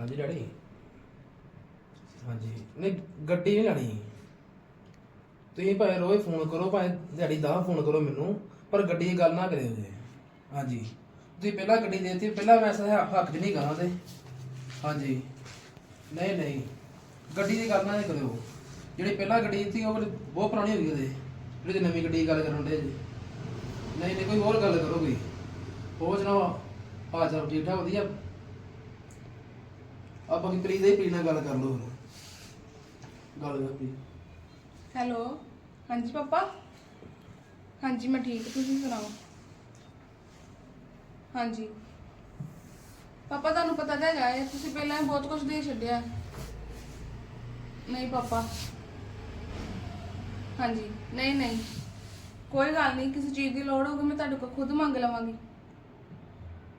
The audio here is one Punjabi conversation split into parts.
ਹਾਂਜੀ ਡੈਡੀ। ਹਾਂਜੀ। ਨਹੀਂ, ਗੱਡੀ ਨਹੀਂ ਲੈਣੀ। ਤੁਸੀਂ ਭਾਵੇਂ ਰੋਜ਼ ਫੋਨ ਕਰੋ, ਭਾਵੇਂ ਦਿਹਾੜੀ ਦਾ ਫੋਨ ਕਰੋ ਮੈਨੂੰ, ਪਰ ਗੱਡੀ ਦੀ ਗੱਲ ਨਾ ਕਰਿਓ ਜੀ। ਹਾਂਜੀ। ਤੁਸੀਂ ਪਹਿਲਾਂ ਗੱਡੀ ਦੇ ਦਿੱਤੀ, ਪਹਿਲਾਂ ਮੈਂ ਐਸਾ ਹੱਕ 'ਚ ਨਹੀਂ ਗਾ ਤੇ। ਹਾਂਜੀ। ਨਹੀਂ ਨਹੀਂ। ਗੱਡੀ ਦੀ ਗੱਲ ਨਾ ਕਰਿਓ। ਜਿਹੜੀ ਪਹਿਲਾਂ ਗੱਡੀ ਦਿੱਤੀ, ਉਹ ਬਹੁਤ ਪੁਰਾਣੀ ਹੋ ਗਈ ਉਹਦੇ। ਜਿਹੜੀ ਨਵੀਂ ਗੱਡੀ ਦੀ ਗੱਲ ਕਰਨ ਦੇ ਜੀ। ਨਹੀਂ ਨਹੀਂ, ਕੋਈ ਹੋਰ ਗੱਲ ਕਰੋ ਕੋਈ। ਹੋਰ ਸੁਣਾਓ। ਆ ਚਲ ਠੀਕ ਠਾਕ ਵਧੀਆ? ਆਪਾਂ ਕੀ ਪ੍ਰੀਤ ਦੇ ਪ੍ਰੀਤ ਨਾਲ ਗੱਲ ਕਰ ਲਓ ਹੁਣ। ਗੱਲ ਕਰ ਪ੍ਰੀਤ। ਹੈਲੋ, ਹਾਂਜੀ ਪਾਪਾ? ਹਾਂਜੀ, ਮੈਂ ਠੀਕ, ਤੁਸੀਂ ਸੁਣਾਓ? ਹਾਂਜੀ। ਪਾਪਾ, ਤੁਹਾਨੂੰ ਪਤਾ ਤਾਂ ਹੈਗਾ ਹੈ, ਤੁਸੀਂ ਪਹਿਲਾਂ ਹੀ ਬਹੁਤ ਕੁਝ ਦੇ ਛੱਡਿਆ। ਨਹੀਂ ਪਾਪਾ। ਹਾਂਜੀ, ਨਹੀਂ ਨਹੀਂ। ਕੋਈ ਗੱਲ ਨਹੀਂ, ਕਿਸੇ ਚੀਜ਼ ਦੀ ਲੋੜ ਹੋਊਗੀ, ਮੈਂ ਤੁਹਾਡੇ ਕੋਲ ਖੁਦ ਮੰਗ ਲਵਾਂਗੀ।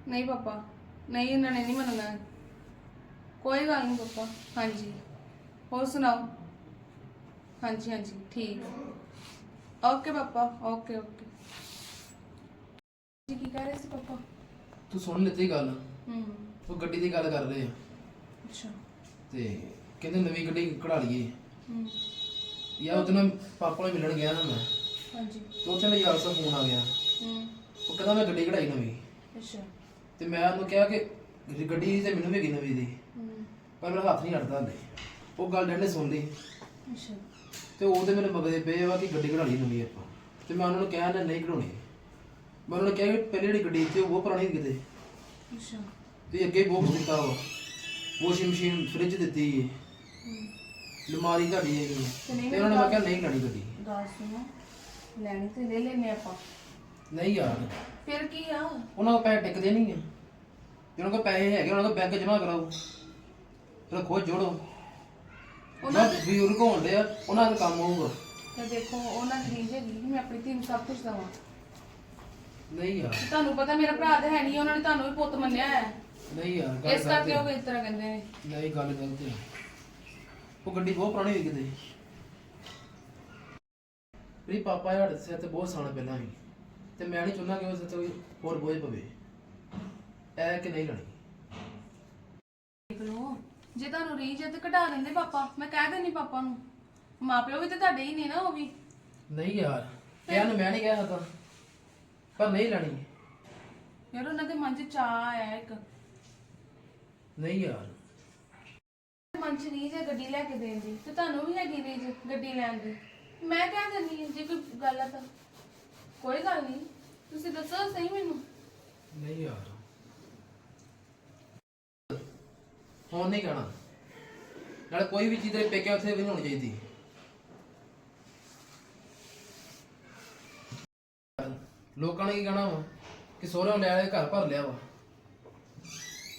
ਨਹੀਂ ਪਾਪਾ, ਨਹੀਂ, ਇਹਨਾਂ ਨੇ ਨਹੀਂ ਮੰਨਣਾ। ਕੋਈ ਗੱਲ ਨਹੀਂ ਪਾਪਾ ਹਾਂਜੀ। ਹੋਰ ਸੁਣਾਓ? ਹਾਂਜੀ ਹਾਂਜੀ ਠੀਕ। Okay papa okay okay. ਜੀ ਕੀ ਕਰ ਰਹੇ ਸੀ ਪਾਪਾ? ਤੂੰ ਸੁਣ ਲਿੱਤੀ ਗੱਲ। ਹੂੰ। ਉਹ ਗੱਡੀ ਦੀ ਗੱਲ ਕਰ ਰਹੇ ਆ। ਅੱਛਾ। ਤੇ ਕਹਿੰਦੇ ਨਵੀਂ ਗੱਡੀ ਕਢਾ ਲਈਏ। ਹੂੰ। ਯਾ ਉਹਦੇ ਨਾਲ ਪਾਪਾ ਨੂੰ ਮਿਲਣ ਗਿਆ ਨਾ ਮੈਂ। ਹਾਂਜੀ। ਤੇ ਉੱਥੇ ਮੇਰੀ ਯਾਰ ਦਾ ਫੋਨ ਆ ਗਿਆ। ਹੂੰ। ਉਹ ਕਹਿੰਦਾ ਮੈਂ ਗੱਡੀ ਕਢਾਈ ਨਵੀਂ। ਅੱਛਾ। ਤੇ ਮੈਂ ਉਹਨੂੰ ਕਿਹਾ ਕਿ ਗੱਡੀ ਦੀ ਤੇ ਮੈਨੂੰ ਵੀ ਨਵੀਂ ਦੀ। ਪਰ ਮੇਰਾ ਹੱਥ ਨਹੀਂ ਅੜਦਾ ਹਲੇ। ਉਹ ਗੱਲ ਡੈਡ ਨੇ ਸੁਣ ਲਈ ਅੱਛਾ। ਤੇ ਉਹ ਤੇ ਮੈਨੂੰ ਬਗਦੇ ਪਏ ਵਾ ਕਿ ਗੱਡੀ ਲਈ ਨਵੀਂ ਆਪਾਂ। ਤੇ ਮੈਂ ਉਹਨਾਂ ਨੂੰ ਕਿਹਾ ਨਾ ਨਹੀਂ ਕਢਾਉਣੀ। ਮੈਂ ਉਹਨਾਂ ਨੂੰ ਕਿਹਾ ਕਿ ਪਹਿਲੀ ਜਿਹੜੀ ਗੱਡੀ ਸੀ ਉਹ ਬਹੁਤ ਪੁਰਾਣੀ ਸੀ ਕਿਤੇ। ਅੱਛਾ। ਤੇ ਅੱਗੇ ਬਹੁਤ ਦਿੱਤਾ ਵਾ। ਵਾਸ਼ਿੰਗ ਮਸ਼ੀਨ ਫ੍ਰਿਜ ਦਿੱਤੀ ਹੈ। ਲਮਾਰੀ ਹੈਗੀ ਹੈ। ਤੇ ਨਹੀਂ ਤੇ ਉਹਨਾਂ ਨੇ ਮੈਂ ਕਿਹਾ ਨਹੀਂ ਲੈਣੀ ਗੱਡੀ। ਗੱਲ ਸੁਣੋ। ਲੈਣੀ ਤੇ ਲੈ ਲੈਨੇ ਆਪਾਂ। ਨਹੀਂ ਯਾਰ। ਫਿਰ ਕੀ ਆ? ਉਹਨਾਂ ਕੋਲ ਪੈਸੇ ਟਿਕਦੇ ਨਹੀਂ ਆ। ਉਹਨਾਂ ਕੋਲ ਪੈਸੇ ਹੈਗੇ ਉਹਨਾਂ ਕੋਲ ਬੈਂਕ ਜਮ੍ਹਾਂ ਕਰਾਓ। ਰੱਖੋ ਜੋੜੋ। ਉਹਨਾਂ ਉਹਨਾਂ ਵੀ ਉਹ ਰੁਕਾਉਂਦੇ ਆ ਉਹਨਾਂ ਦਾ ਕੰਮ ਹੋਊਗਾ। ਤੇ ਦੇਖੋ ਉਹਨਾਂ ਦੀ ਰੀਝ ਹੈਗੀ ਕਿ ਮੈਂ ਆਪਣੀ ਧੀ ਨੂੰ ਸਭ ਕੁਝ ਦਵਾਂ। ਨਹੀਂ ਯਾਰ। ਤੁਹਾਨੂੰ ਪਤਾ ਮੇਰਾ ਭਰਾ ਤਾਂ ਹੈ ਨਹੀਂ ਉਹਨਾਂ ਨੇ ਤੁਹਾਨੂੰ ਵੀ ਪੁੱਤ ਮੰਨਿਆ ਹੈ। ਨਹੀਂ ਯਾਰ ਗੱਲ ਇਸ ਕਰਕੇ ਉਹ ਇਸ ਤਰ੍ਹਾਂ ਕਹਿੰਦੇ ਨੇ। ਹੈ। ਨਹੀਂ ਗੱਲ ਗਲਤ ਹੈ ਉਹ ਗੱਡੀ ਬਹੁਤ ਪੁਰਾਣੀ ਹੋਈ ਕਿਤੇ। ਮੇਰੀ ਪਾਪਾ ਇਹ ਤੇ ਬਹੁਤ ਸਾਲ ਪਹਿਲਾਂ ਵੀ ਤੇ ਮੈਂ ਨਹੀਂ ਚਾਹੁੰਦਾ ਕਿ ਉਸ ਤੇ ਕੋਈ ਹੋਰ ਬੋਝ ਪਵੇ। ਐ ਕਿ ਨਹੀਂ ਲੈਣੀ ਦੇਖ ਲਓ। ਜੇ ਤੁਹਾਨੂੰ ਰੀਝ ਹੈ ਤੇ ਘਟਾ ਦਿੰਦੇ ਪਾਪਾ। ਮੈਂ ਕਹਿ ਦੇਣੀ ਪਾਪਾ ਨੂੰ। ਮਾਪਿਓ ਵੀ ਤੇ ਤੁਹਾਡੇ ਹੀ ਨੇ ਨਾ ਉਹ ਵੀ। ਨਹੀਂ ਯਾਰ ਕਿਹਾ ਨੂੰ ਮੈਂ ਨਹੀਂ ਕਹਿ ਸਕਦਾ। ਪਰ ਨਹੀਂ ਲੈਣੀ। ਯਾਰ ਉਹਨਾਂ ਦੇ ਮਨ 'ਚ ਚਾਹ ਆਇਆ ਇੱਕ। ਨਹੀਂ ਯਾਰ। ਮਨ 'ਚ ਰੀਝ ਹੈ ਗੱਡੀ ਲੈ ਕੇ ਦੇਣ ਦੀ ਤੇ ਤੁਹਾਨੂੰ ਵੀ ਹੈਗੀ ਰੀਝ ਗੱਡੀ ਲੈਣ ਦੀ। ਮੈਂ ਕਹਿ ਦਿੰਦੀ ਹਾਂ ਜੇ ਕੋਈ ਗੱਲ ਆ ਤਾਂ। ਕੋਈ ਗੱਲ ਨਹੀਂ ਤੁਸੀਂ ਦੱਸੋ ਸਹੀ ਮੈਨੂੰ। ਨਹੀਂ ਯਾਰ। ਹੁਣ ਨਹੀਂ ਕਹਿਣਾ। ਨਾਲ ਕੋਈ ਵੀ ਚੀਜ਼ ਦੇ ਪੇਕੇ ਉੱਥੇ ਵੀ ਨਹੀਂ ਹੋਣੀ ਚਾਹੀਦੀ। ਲੋਕਾਂ ਨੇ ਕੀ ਕਹਿਣਾ ਵਾ? ਕਿ ਸੋਹਰਿਆਂ ਲੈ ਆਏ ਘਰ ਭਰ ਲਿਆ ਵਾ।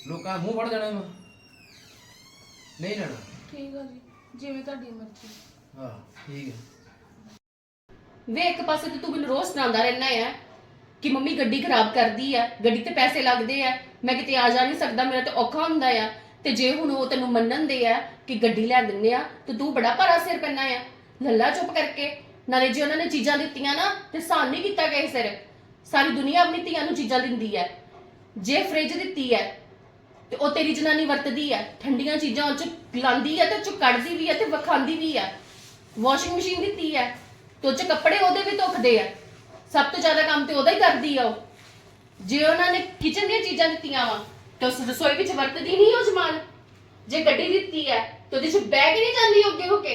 ਲੋਕਾਂ ਮੂੰਹ ਫੜ ਜਾਣਾ ਵਾ। ਨਹੀਂ ਲੈਣਾ। ਠੀਕ ਆ ਜੀ ਜਿਵੇਂ ਤੁਹਾਡੀ ਮਰਜ਼ੀ। ਹਾਂ ਠੀਕ ਹੈ ਵੇ ਇੱਕ ਪਾਸੇ ਤੇ ਤੂੰ ਮੈਨੂੰ ਰੋਜ਼ ਸੁਣਾਉਂਦਾ ਰਹਿਣਾ ਹੈ ਕਿ ਮੰਮੀ ਗੱਡੀ ਖਰਾਬ ਕਰਦੀ ਆ ਗੱਡੀ ਤੇ ਪੈਸੇ ਲੱਗਦੇ ਆ ਮੈਂ ਕਿਤੇ ਆ ਜਾ ਨਹੀਂ ਸਕਦਾ ਮੇਰਾ ਤੇ ਔਖਾ ਹੁੰਦਾ ਆ। ਤੇ ਜੇ ਹੁਣ ਉਹ ਤੈਨੂੰ ਮੰਨਣ ਦੇ ਆ ਕਿ ਗੱਡੀ ਲੈ ਦਿੰਨੇ ਆ, ਤੇ ਤੂੰ ਬੜਾ ਭਰਾ ਸਿਰ ਪੈਣਾ ਆ। ਲੱਲਾ ਚੁੱਪ ਕਰਕੇ, ਨਾਲੇ ਜੇ ਉਹਨਾਂ ਨੇ ਚੀਜ਼ਾਂ ਦਿੱਤੀਆਂ ਨਾ, ਤੇ ਸਾਨ ਨਹੀਂ ਕੀਤਾ ਗਏ ਸਿਰ। ਸਾਰੀ ਦੁਨੀਆ ਆਪਣੀ ਧੀਆਂ ਨੂੰ ਚੀਜ਼ਾਂ ਦਿੰਦੀ ਹੈ ਜੇ ਫ੍ਰਿਜ ਦਿੱਤੀ ਹੈ ਤੇ ਉਹ ਤੇਰੀ ਜਨਾਨੀ ਵਰਤਦੀ ਹੈ ਠੰਡੀਆਂ ਚੀਜ਼ਾਂ ਉਹ ਚ ਲਾਂਦੀ ਹੈ ਤੇ ਉਹ ਚ ਕੱਢਦੀ ਵੀ ਹੈ ਤੇ ਵਿਖਾਉਂਦੀ ਵੀ ਹੈ ਵਾਸ਼ਿੰਗ ਮਸ਼ੀਨ ਦਿੱਤੀ ਹੈ ਤੇ ਉਹ ਚ ਕੱਪੜੇ ਉਹਦੇ ਵੀ ਧੁੱਖਦੇ ਆ। ਸਭ ਤੋਂ ਜ਼ਿਆਦਾ ਕੰਮ ਤੇ ਉਹਦਾ ਹੀ ਕਰਦੀ ਆ ਉਹ। ਜੇ ਉਹਨਾਂ ਨੇ ਕਿਚਨ ਦੀਆਂ ਚੀਜ਼ਾਂ ਦਿੱਤੀਆਂ ਵਾ ਤੇ ਉਸ ਰਸੋਈ ਵਿੱਚ ਵਰਤਦੀ ਨਹੀਂ ਉਹ ਸਮਾਨ। ਜੇ ਗੱਡੀ ਦਿੱਤੀ ਹੈ, ਤੇ ਉਹਦੇ ਚ ਬਹਿ ਕੇ ਨਹੀਂ ਜਾਂਦੀ ਉਹ ਅੱਗੇ ਹੋ ਕੇ।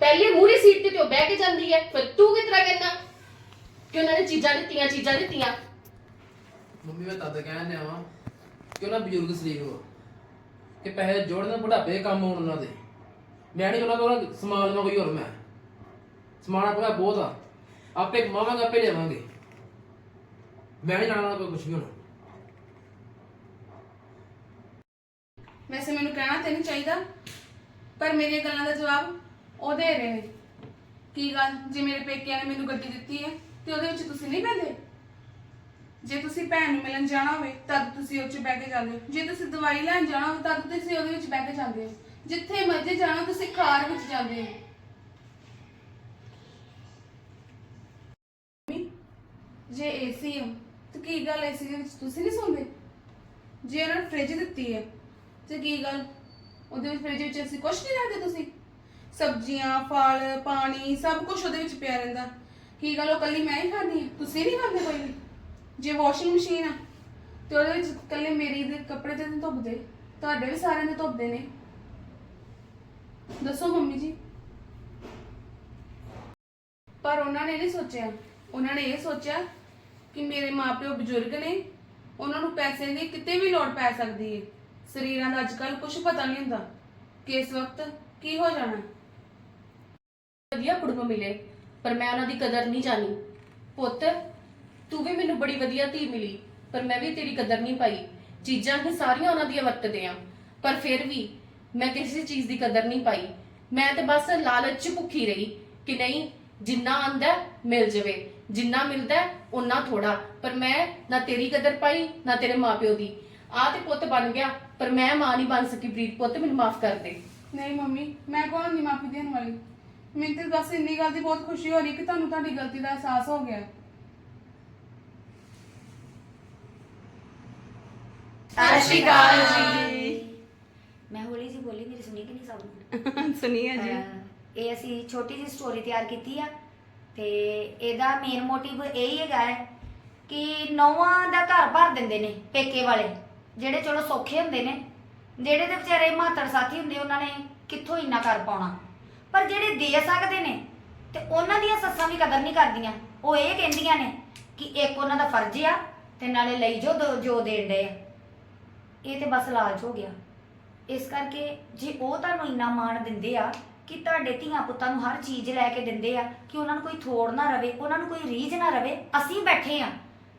ਪਹਿਲੇ ਮੂਹਰੀ ਸੀਟ ਤੇ ਤੇ ਉਹ ਬਹਿ ਕੇ ਜਾਂਦੀ ਹੈ, ਫਿਰ ਤੂੰ ਕਿਸ ਤਰ੍ਹਾਂ ਕਹਿਣਾ ਕਿ ਉਹਨਾਂ ਨੇ ਚੀਜ਼ਾਂ ਦਿੱਤੀਆਂ ਚੀਜ਼ਾਂ ਦਿੱਤੀਆਂ? ਮੰਮੀ, ਮੈਂ ਤਦ ਕਹਿਣ ਡਿਆ ਵਾਂ ਕਿ ਉਹਨਾਂ ਬਜ਼ੁਰਗ ਸਰੀਰ ਹੋ, ਕਿ ਪੈਸੇ ਜੋੜਨ ਬੁਢਾਪੇ ਕੰਮ ਆਉਣ ਉਹਨਾਂ ਦੇ। ਮੈਂ ਨਹੀਂ ਉਹਨਾਂ ਕੋਲ ਸਮਾਨ ਲਵਾਂ ਕੋਈ ਹੋਰ ਮੈਂ। ਸਮਾਨ ਆਪਣਾ ਬਹੁਤ ਆ, ਆਪੇ ਕਮਾਵਾਂਗੇ, ਆਪੇ ਲਿਆਵਾਂਗੇ। ਮੈਂ ਨਹੀਂ ਜਾਣਾ ਕੋਈ ਕੁਝ ਵੀ ਹੋਣਾ। ਵੈਸੇ ਮੈਨੂੰ ਕਹਿਣਾ ਤੇ ਨਹੀਂ ਚਾਹੀਦਾ ਪਰ ਮੇਰੀਆਂ ਗੱਲਾਂ ਦਾ ਜਵਾਬ ਉਹ ਦੇ ਰਹੇ ਨੇ। ਕੀ ਗੱਲ? ਜੇ ਮੇਰੇ ਪੇਕਿਆਂ ਨੇ ਮੈਨੂੰ ਗੱਡੀ ਦਿੱਤੀ ਹੈ ਤੇ ਉਹਦੇ ਵਿੱਚ ਤੁਸੀਂ ਨਹੀਂ ਬੈਠੇ ਜੇ ਤੁਸੀਂ ਭੈਣ ਨੂੰ ਮਿਲਣ ਜਾਣਾ ਹੋਵੇ ਤਦ ਤੁਸੀਂ ਉਹ 'ਚ ਬਹਿ ਕੇ ਜਾਂਦੇ ਹੋ। ਜੇ ਤੁਸੀਂ ਦਵਾਈ ਲੈਣ ਜਾਣਾ ਹੋਵੇ ਤਦ ਤੁਸੀਂ ਉਹਦੇ ਵਿੱਚ ਬਹਿ ਕੇ ਜਾਂਦੇ ਹੋ। ਜਿੱਥੇ ਮਰਜ਼ੀ ਜਾਣਾ ਤੁਸੀਂ ਕਾਰ ਵਿੱਚ ਜਾਂਦੇ ਹੋ। ਮੰਮੀ, ਜੇ ਏਸੀ ਹੈ ਤਾਂ ਕੀ ਗੱਲ ਏਸੀ ਦੇ ਵਿੱਚ ਤੁਸੀਂ ਨਹੀਂ ਸੌਂਦੇ? ਜੇ ਉਹਨਾਂ ਨੇ ਫ੍ਰਿਜ ਦਿੱਤੀ ਹੈ ਤੇ ਕੀ ਗੱਲ? ਉਹਦੇ ਵਿੱਚ ਫ੍ਰਿਜ ਵਿੱਚ ਅਸੀਂ ਕੁਝ ਨਹੀਂ ਰੱਖਦੇ ਤੁਸੀਂ? ਸਬਜ਼ੀਆਂ, ਫਲ, ਪਾਣੀ, ਸਭ ਕੁਝ ਉਹਦੇ ਵਿੱਚ ਪਿਆ ਰਹਿੰਦਾ। ਕੀ ਗੱਲ, ਉਹ ਕੱਲੀ ਮੈਂ ਹੀ ਖਾਂਦੀ ਹਾਂ? ਤੁਸੀਂ ਨਹੀਂ ਖਾਂਦੇ ਕੋਈ ਵੀ? ਜੇ ਵਾਸ਼ਿੰਗ ਮਸ਼ੀਨ ਆ, ਤੇ ਉਹਦੇ ਵਿੱਚ ਕੱਲੇ ਮੇਰੀ ਦੇ ਕੱਪੜੇ ਤੇ ਧੁੱਪਦੇ। ਤੁਹਾਡੇ ਵੀ ਸਾਰਿਆਂ ਦੇ ਧੁੱਪਦੇ ਨੇ। ਦੱਸੋ ਮੰਮੀ ਜੀ। ਪਰ ਉਹਨਾਂ ਨੇ ਨਹੀਂ ਸੋਚਿਆ। ਉਹਨਾਂ ਨੇ ਇਹ ਸੋਚਿਆ ਕਿ ਮੇਰੇ ਮਾਪਿਓ ਬਜ਼ੁਰਗ ਨੇ। ਉਹਨਾਂ ਨੂੰ ਪੈਸੇ ਦੀ ਕਿਤੇ ਵੀ ਲੋੜ ਪੈ ਸਕਦੀ ਹੈ ਸਰੀਰਾਂ ਦਾ ਅੱਜਕੱਲ ਕੁਝ ਪਤਾ ਨਹੀਂ ਹੁੰਦਾ। ਕਿਸ ਵਕਤ ਕੀ ਹੋ ਜਾਣਾ? ਵਧੀਆ ਕੁੜਮ ਮਿਲੇ ਪਰ ਮੈਂ ਉਹਨਾਂ ਦੀ ਕਦਰ ਨਹੀਂ ਜਾਣੀ। ਪੁੱਤ ਤੂੰ ਵੀ ਮੈਨੂੰ ਬੜੀ ਵਧੀਆ ਧੀ ਮਿਲੀ ਪਰ ਮੈਂ ਵੀ ਤੇਰੀ ਕਦਰ ਨਹੀਂ ਪਾਈ। ਚੀਜ਼ਾਂ ਹੀ ਸਾਰੀਆਂ ਉਹਨਾਂ ਦੀਆਂ ਵਰਤਦੇ ਆ ਪਰ ਫਿਰ ਵੀ ਮੈਂ ਕਿਸੇ ਚੀਜ਼ ਦੀ ਕਦਰ ਨਹੀਂ ਪਾਈ। ਮੈਂ ਤੇ ਬਸ ਲਾਲਚ ਚ ਭੁੱਖੀ ਰਹੀ ਕਿ ਨਹੀਂ ਜਿੰਨਾ ਆਂਦਾ ਮਿਲ ਜਾਵੇ ਜਿੰਨਾ ਮਿਲਦਾ ਹੈ, ਉਨਾ ਥੋੜਾ ਪਰ ਮੈਂ ਨਾ ਤੇਰੀ ਕਦਰ ਪਾਈ ਨਾ ਤੇਰੇ ਮਾਪਿਓ ਦੀ। ਆ ਤੇ ਪੁੱਤ ਬਣ ਗਿਆ। ਪਰ ਮੈਂ ਮਾਂ ਨਹੀਂ ਬਣ ਸਕੀ ਪ੍ਰੀਤ ਪੁੱਤ ਮੈਨੂੰ ਮਾਫ ਕਰ ਦੇ। ਨਹੀਂ ਮੰਮੀ ਮੈਂ ਕੌਣ ਨਹੀਂ ਮਾਫੀ ਦੇਣ ਵਾਲੀ? ਮੈਨੂੰ ਤੇ ਬਸ ਇੰਨੀ ਗੱਲ ਦੀ ਬਹੁਤ ਖੁਸ਼ੀ ਹੋ ਰਹੀ ਕਿ ਤੁਹਾਨੂੰ ਤੁਹਾਡੀ ਗਲਤੀ ਦਾ ਅਹਿਸਾਸ ਹੋ ਗਿਆ। ਸਤਿ ਸ਼੍ਰੀ ਅਕਾਲ ਜੀ। ਮੈਂ ਹੌਲੀ ਜੀ ਬੋਲੀ ਮੇਰੀ ਸੁਣੀ ਕਿ ਨਹੀਂ ਸਭ ਨੂੰ? ਸੁਣੀਏ ਜੀ। ਅਹ, ਇਹ ਅਸੀਂ ਛੋਟੀ ਜਿਹੀ ਸਟੋਰੀ ਤਿਆਰ ਕੀਤੀ ਆ ਤੇ ਇਹਦਾ ਮੇਨ ਮੋਟਿਵ ਇਹ ਹੀ ਹੈਗਾ ਹੈ ਕਿ ਨੌਵਾਂ ਦਾ ਘਰ ਭਰ ਦਿੰਦੇ ਨੇ ਪੇਕੇ ਵਾਲੇ। ਜਿਹੜੇ ਚਲੋ ਸੌਖੇ ਹੁੰਦੇ ਨੇ, ਜਿਹੜੇ ਤੇ ਵਿਚਾਰੇ ਮਾਤੜ ਸਾਥੀ ਹੁੰਦੇ, ਉਹਨਾਂ ਨੇ ਕਿੱਥੋਂ ਇੰਨਾ ਕਰ ਪਾਉਣਾ? ਪਰ ਜਿਹੜੇ ਦੇ ਸਕਦੇ ਨੇ, ਤੇ ਉਹਨਾਂ ਦੀਆਂ ਸੱਸਾਂ ਵੀ ਕਦਰ ਨਹੀਂ ਕਰਦੀਆਂ। ਉਹ ਇਹ ਕਹਿੰਦੀਆਂ ਨੇ ਕਿ ਇੱਕ ਉਹਨਾਂ ਦਾ ਫਰਜ਼ ਆ, ਤੇ ਨਾਲੇ ਲਈ ਜੋ ਦੋ- ਜੋ ਦੇਣ ਦੇ ਆ। ਇਹ ਤੇ ਬਸ ਲਾਲਚ ਹੋ ਗਿਆ। ਇਸ ਕਰਕੇ ਜੇ ਉਹ ਤੁਹਾਨੂੰ ਇੰਨਾ ਮਾਣ ਦਿੰਦੇ ਆ ਕਿ ਤੁਹਾਡੇ ਧੀਆਂ ਪੁੱਤਾਂ ਨੂੰ ਹਰ ਚੀਜ਼ ਲੈ ਕੇ ਦਿੰਦੇ ਆ ਕਿ ਉਹਨਾਂ ਨੂੰ ਕੋਈ ਥੋੜ ਨਾ ਰਵੇ, ਉਹਨਾਂ ਨੂੰ ਕੋਈ ਰੀਝ ਨਾ ਰਵੇ, ਅਸੀਂ ਬੈਠੇ ਆ,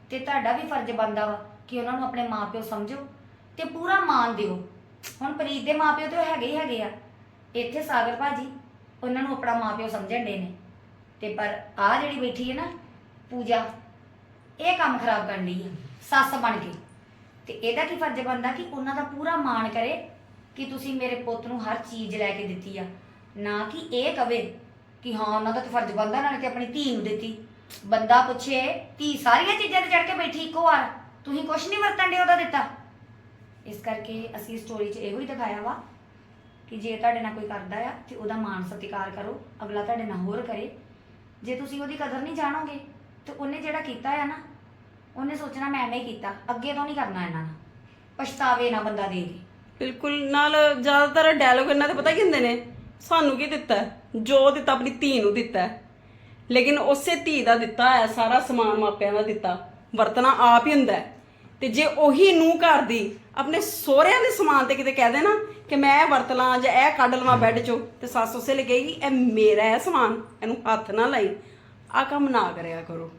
ਤੇ ਤੁਹਾਡਾ ਵੀ ਫਰਜ਼ ਬਣਦਾ ਵਾ। ਕਿ ਉਹਨਾਂ ਨੂੰ ਆਪਣੇ ਮਾਪਿਓ ਸਮਝੋ ਤੇ ਪੂਰਾ ਮਾਣ ਦਿਓ। ਹੁਣ ਪ੍ਰੀਤ ਦੇ ਮਾਪਿਓ ਤੇ ਉਹ ਹੈਗੇ ਹੀ ਹੈਗੇ ਆ। ਇੱਥੇ ਸਾਗਰ ਭਾਜੀ, ਉਹਨਾਂ ਨੂੰ ਆਪਣਾ ਮਾਪਿਓ ਸਮਝਣ ਦੇ ਨੇ। ਤੇ ਪਰ ਆ ਜਿਹੜੀ ਬੈਠੀ ਹੈ ਨਾ, ਪੂਜਾ, ਇਹ ਕੰਮ ਖਰਾਬ ਕਰਨ ਲਈ ਆ, ਸੱਸ ਬਣ ਕੇ। ਤੇ ਇਹਦਾ ਕੀ ਫਰਜ਼ ਬਣਦਾ ਕਿ ਉਹਨਾਂ ਦਾ ਪੂਰਾ ਮਾਣ ਕਰੇ ਕਿ ਤੁਸੀਂ ਮੇਰੇ ਪੁੱਤ ਨੂੰ ਹਰ ਚੀਜ਼ ਲੈ ਕੇ ਦਿੱਤੀ ਆ। ਨਾ ਕਿ ਇਹ ਕਵੇ ਕਿ ਹਾਂ, ਉਹਨਾਂ ਦਾ ਤਾਂ ਫਰਜ਼ ਬਣਦਾ, ਨਾਲੇ ਤੇ ਆਪਣੀ ਧੀ ਨੂੰ ਦਿੱਤੀ। ਬੰਦਾ ਪੁੱਛੇ, ਧੀ ਸਾਰੀਆਂ ਚੀਜ਼ਾਂ ਤੇ ਚੜ ਕੇ ਬੈਠੀ ਇੱਕੋ ਵਾਰ। ਤੁਸੀਂ ਕੁਝ ਨਹੀਂ ਵਰਤਣ ਦੇ ਉਹਦਾ ਦਿੱਤਾ ਇਸ ਕਰਕੇ ਅਸੀਂ ਸਟੋਰੀ 'ਚ ਇਹੋ ਹੀ ਦਿਖਾਇਆ ਵਾ ਕਿ ਜੇ ਤੁਹਾਡੇ ਨਾਲ ਕੋਈ ਕਰਦਾ ਆ ਤੇ ਉਹਦਾ ਮਾਣ ਸਤਿਕਾਰ ਕਰੋ, ਅਗਲਾ ਤੁਹਾਡੇ ਨਾਲ ਹੋਰ ਕਰੇ ਜੇ ਤੁਸੀਂ ਉਹਦੀ ਕਦਰ ਨਹੀਂ ਜਾਣੋਗੇ ਤੇ ਉਹਨੇ ਜਿਹੜਾ ਕੀਤਾ ਆ ਨਾ, ਉਹਨੇ ਸੋਚਣਾ ਮੈਂ ਐਵੇਂ ਹੀ ਕੀਤਾ, ਅੱਗੇ ਤੋਂ ਨਹੀਂ ਕਰਨਾ ਇਹਨਾਂ ਨਾਲ ਪਛਤਾਵੇ ਨਾ ਬੰਦਾ ਦੇ ਕੇ ਬਿਲਕੁਲ, ਨਾਲ ਜ਼ਿਆਦਾਤਰ ਡਾਇਲੋਗ ਇਹਨਾਂ ਦੇ ਪਤਾ ਕੀ ਹੁੰਦੇ ਨੇ ਸਾਨੂੰ ਕੀ ਦਿੱਤਾ ਹੈ? ਜੋ ਦਿੱਤਾ, ਆਪਣੀ ਧੀ ਨੂੰ ਦਿੱਤਾ ਹੈ। ਲੇਕਿਨ ਉਸੇ ਧੀ ਦਾ ਦਿੱਤਾ ਹੈ, ਸਾਰਾ ਸਮਾਨ ਮਾਪਿਆਂ ਦਾ ਦਿੱਤਾ ਵਰਤਣਾ ਆਪ ਹੀ ਹੁੰਦਾ ਹੈ। ਤੇ ਜੇ ਉਹੀ ਨੂੰ ਘਰ ਦੀ ਆਪਣੇ ਸਹੁਰਿਆਂ ਦੇ ਸਮਾਨ ਤੇ ਕਿਤੇ ਕਹਿ ਦੇ ਨਾ ਕਿ ਮੈਂ ਇਹ ਵਰਤ ਲਾਂ ਜਾਂ ਇਹ ਕੱਢ ਲਵਾਂ ਬੈੱਡ ਚੋਂ ਤੇ ਸੱਸ ਉਸੇ ਲੱਗੇਗੀ ਇਹ ਮੇਰਾ ਹੈ ਸਮਾਨ ਇਹਨੂੰ ਹੱਥ ਨਾ ਲਾਈ। ਆ ਕੰਮ ਨਾ ਕਰਿਆ ਕਰੋ।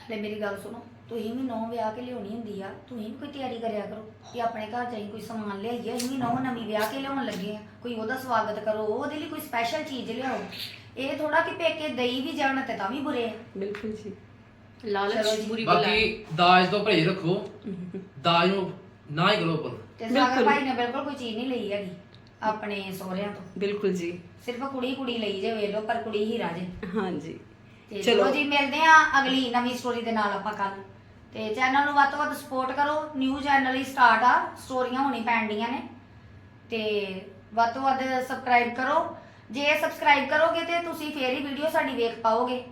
ਹਲੇ ਮੇਰੀ ਗੱਲ ਸੁਣੋ ਤੁਸੀਂ ਵੀ ਨੌ ਵਿਆਹ ਕੇ ਲਿਆਉਣੀ ਹੁੰਦੀ ਆ ਤੁਸੀਂ ਵੀ ਕੋਈ ਤਿਆਰੀ ਕਰਿਆ ਕਰੋ। ਕਿ ਆਪਣੇ ਘਰ ਜਾਈ ਕੋਈ ਸਮਾਨ ਲਿਆਈਏ ਅਸੀਂ ਵੀ ਨੌ ਨਵੀਂ ਵਿਆਹ ਕੇ ਲਿਆਉਣ ਲੱਗੇ ਆ। ਕੋਈ ਉਹਦਾ ਸਵਾਗਤ ਕਰੋ ਉਹਦੇ ਲਈ ਕੋਈ ਸਪੈਸ਼ਲ ਚੀਜ਼ ਲਿਆਓ। ਇਹ ਥੋੜਾ ਕਿ ਪੇਕੇ ਦਈ ਵੀ ਜਾਣ ਤੇ ਤਾਂ ਵੀ ਬੁਰੇ ਆ। ਬਿਲਕੁਲ ਜੀ। ਚਲੋ ਲਾਲਚ ਜੀ। ਬੁਰੀ ਬਲਾ ਹੈ ਬਾਕੀ ਦਾਜ ਤੋਂ ਪਰਹੇਜ਼ ਰੱਖੋ। ਦਾਜ ਨੂੰ ਨਾ ਹੀ ਕਰੋ ਪਰ ਤੇ ਸਾਗਰ ਭਾਈ ਨੇ ਬਿਲਕੁਲ ਕੋਈ ਚੀਜ਼ ਨਹੀਂ ਲਈ ਹੈਗੀ ਆਪਣੇ ਸਹੁਰਿਆਂ ਤੋਂ। ਬਿਲਕੁਲ ਜੀ। ਸਿਰਫ ਕੁੜੀ ਕੁੜੀ ਲਈ ਜੇ ਵੇਖ ਲਓ ਪਰ ਕੁੜੀ ਹੀ ਰਾਜੇ ਹਾਂਜੀ। ਤੇ ਚਲੋ। ਚਲੋ ਜੀ ਮਿਲਦੇ ਆ ਅਗਲੀ ਨਵੀਂ ਸਟੋਰੀ ਦੇ ਨਾਲ ਆਪਾਂ ਕੱਲ ਤੇ ਚੈਨਲ ਨੂੰ ਵੱਧ ਤੋਂ ਵੱਧ ਸਪੋਰਟ ਕਰੋ। ਨਿਊ ਚੈਨਲ ਹੀ ਸਟਾਰਟ ਆ ਸਟੋਰੀਆਂ ਹੋਣੀ ਪੈਣਡੀਆਂ ਨੇ। ਤੇ ਵੱਧ ਤੋਂ ਵੱਧ ਸਬਸਕ੍ਰਾਈਬ ਕਰੋ। ਜੇ ਸਬਸਕ੍ਰਾਈਬ ਕਰੋਗੇ ਤੇ ਤੁਸੀਂ ਫੇਰ ਹੀ ਵੀਡੀਓ ਸਾਡੀ ਵੇਖ ਪਾਓਗੇ।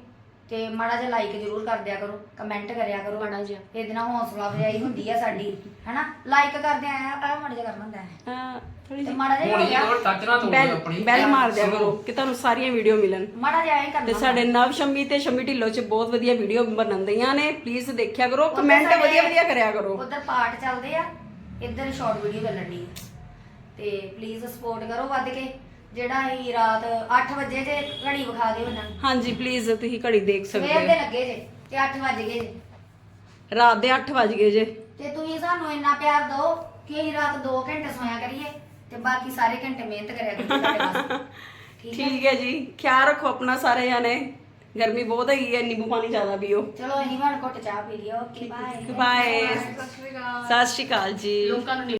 ਤੇ ਮਾੜਾ ਜਿਹਾ ਲਾਈਕ ਜ਼ਰੂਰ ਕਰ ਦਿਆ ਕਰੋ ਕਮੈਂਟ ਕਰਿਆ ਕਰੋ। ਮਾੜਾ ਜਿਹਾ। ਇਹਦੇ ਨਾਲ ਹੌਸਲਾ ਅਫਜ਼ਾਈ ਹੁੰਦੀ ਆ ਸਾਡੀ ਹਨਾ? ਲਾਈਕ ਕਰਦੇ ਆ ਆ ਮਾੜਾ ਜਿਹਾ ਕਰਨਾ ਹੁੰਦਾ ਹੈ ਹਾਂ ਥੋੜੀ ਤੇ ਜਿਹੀ ਮਾੜਾ ਜਿਹਾ ਹੋਣੀ ਹੋ ਜੀ ਗਿਆ ਕੋਲ ਟੱਚ ਨਾ ਤੋੜੋ ਬੈਲ ਆਪਣੀ। ਬੈਲ ਮਾਰ ਦਿਆ। ਕਰੋ ਕਿ ਤੁਹਾਨੂੰ ਸਾਰੀਆਂ ਵੀਡੀਓ ਮਿਲਣ। ਮਾੜਾ ਜਿਹਾ ਐਂ ਕਰਨਾ ਤੇ ਸਾਡੇ ਨਵ ਸ਼ੰਮੀ ਤੇ ਸ਼ੰਮੀ ਢਿੱਲੋਂ ਚ ਬਹੁਤ ਵਧੀਆ ਵੀਡੀਓ ਬਣਨ ਦਈਆਂ ਨੇ। ਪਲੀਜ਼ ਦੇਖਿਆ ਕਰੋ ਕਮੈਂਟ ਵਧੀਆ ਵਧੀਆ ਕਰਿਆ ਕਰੋ। ਉਧਰ ਪਾਠ ਚੱਲਦੇ ਆ ਇੱਧਰ ਸ਼ਾਰਟ ਵੀਡੀਓ ਚੱਲਣ ਤੇ ਪਲੀਜ਼ ਸਪੋਰਟ ਕਰੋ ਵੱਧ ਕੇ। ਜਿਹੜਾ ਹੀ ਰਾਤ 8 ਵਜੇ ਤੇ ਘੜੀ ਵਿਖਾ ਦਿਓ ਇਹਨਾਂ ਨੂੰ। ਹਾਂਜੀ ਪਲੀਜ਼ ਤੁਸੀਂ ਘੜੀ ਦੇਖ ਸਵੇਰ ਸਕਦੇ ਦੇ ਹੋ। ਲੱਗੇ ਜੇ ਤੇ 8 ਵਜ ਗਏ ਜੇ। ਰਾਤ ਦੇ 8 ਵਜ ਗਏ ਜੇ। ਤੇ ਤੁਸੀਂ ਸਾਨੂੰ ਇੰਨਾ ਪਿਆਰ ਦਿਓ ਕਿ ਅਸੀਂ ਰਾਤ 2 ਘੰਟੇ ਸੋਇਆ ਕਰੀਏ ਤੇ ਬਾਕੀ ਸਾਰੇ ਘੰਟੇ ਮਿਹਨਤ ਕਰਿਆ ਕਰੀਏ ਤੁਹਾਡੇ ਵਾਸਤੇ। ਠੀਕ ਹੈ? ਠੀਕ ਹੈ ਜੀ। ਖਿਆਲ ਰੱਖੋ ਆਪਣਾ ਸਾਰੇ ਜਾਣੇ। ਗਰਮੀ ਬਹੁਤ ਹੈਗੀ ਹੈ ਨਿੰਬੂ ਪਾਣੀ ਜ਼ਿਆਦਾ ਪੀਓ। ਚਲੋ ਅਸੀਂ ਹੁਣ ਘੁੱਟ ਚਾਹ ਪੀ ਲਿਓ ਓਕੇ ਬਾਏ ਬਾਏ ਸਤਿ ਸ਼੍ਰੀ ਅਕਾਲ। ਸਤਿ ਸ਼੍ਰੀ ਅਕਾਲ ਜੀ। ਲੋਕਾਂ ਨੂੰ